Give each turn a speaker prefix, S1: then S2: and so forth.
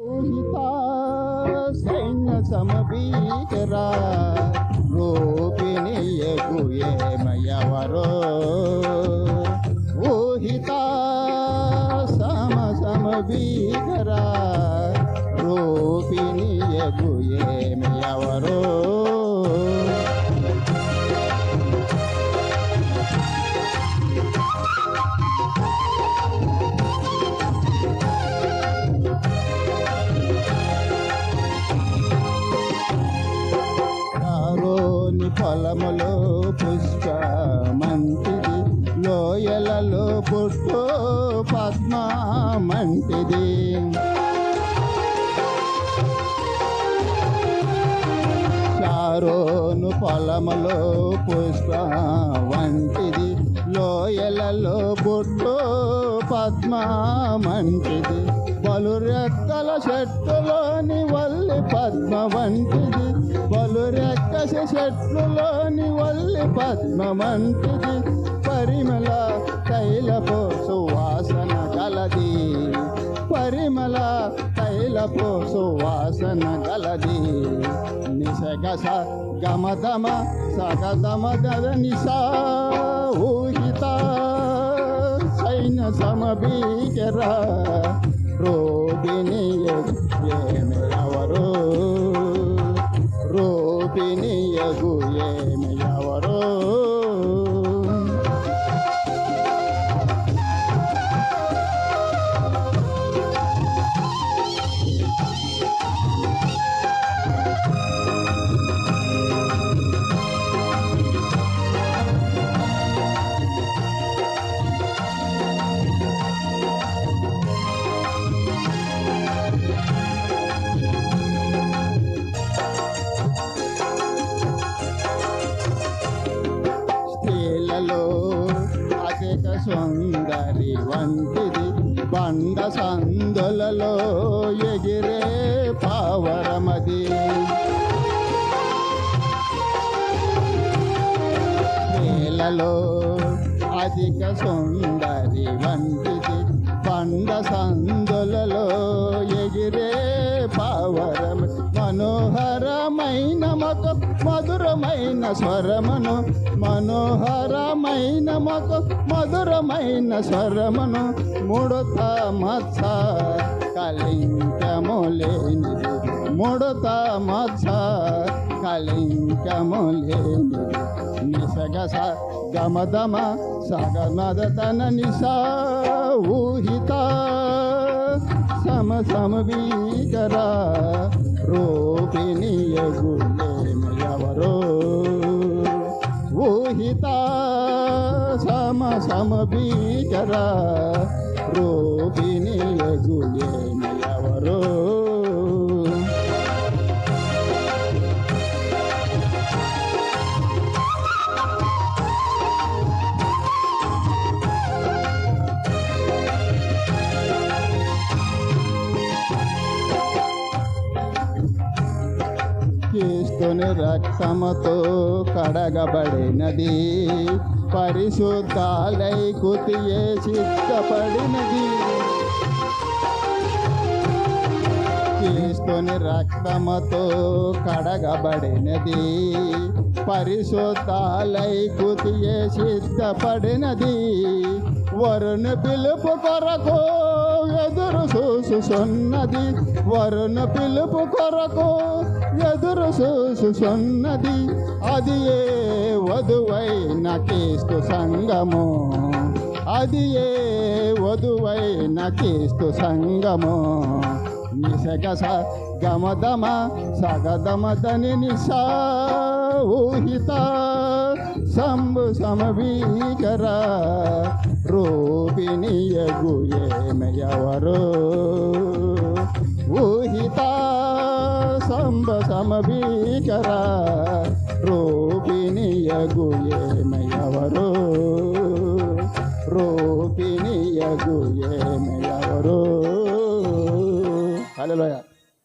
S1: ఊహిత సైన్య సమభీకరా రూపిణి ఏమయవరో. ఊహిత సమ సమభీకరా రూపిణి ఏమయవరో. పొలములో పుష్పమంటిది లోయలలో పుట్టు పద్మమంటిది. చారోను పొలములో పుష్ప వంటిది లోయలలో బుట్టు పద్మమంటిది. పలు రెక్కల చెట్టులోని వల్లి పద్మ వంటిది పలు రెక్కల చెట్టులోని వల్లి పద్మ వంటిది పరిమళ తైలపు సువాసన కలది పరిమళ తైలపు సువాసన గలది. నిసగస గమదమ సగదమ గద నిసా ఊహిత. సైన సమబీకరా ರೋಗಿಣಿಯ ಪ್ರೇಮೆ సుందరి వంటిది బండ సందులలో ఎగిరే పావరమది. స్త్రీలలో అధిక సుందరి వంటిది బండ సందులలో ఎగిరే పావరం మనోహరమైన మక మధురమైన స్వరమును మనోహరమైన మక మధురమైన స్వరమును ముడత మత్స కలింకము లేనిది ముడత మత్స కలింకము లేనిది నిసగస గమదమ సగమద తన నిసా ఊహిత సమ సమవీకరా రూపిణియగులేమయవరో ఊహిత సమ సమవీకరా రూపిణియగులేమయవరో రక్తముతో కడగబడినది. పరిశుద్ధాలై కుతియే సిద్ధపడినది క్రీస్తుని రక్తముతో కడగబడినది. పరిశుద్ధాలై కుతియే సిద్ధపడినది. వరుణ పిలుపు కొరకు ఎదురు చూసుసున్నది వరుణ పిలుపు కొరకు ఎదురు చూసుసున్నది అది ఏ వధువైన క్రీస్తు సంగము అది ఏ వధువైన క్రీస్తు సంగము నిసగస గమదమ సగదమదని నిశా ఊహిత సంబు సమవీకర రూపిణి యగు ఏమయవరు ఊహిత సంబ సమవీకర రూపిణి యగు ఏమయవరు రూపిణి ఏ ఏమయవరు హల్లెలూయా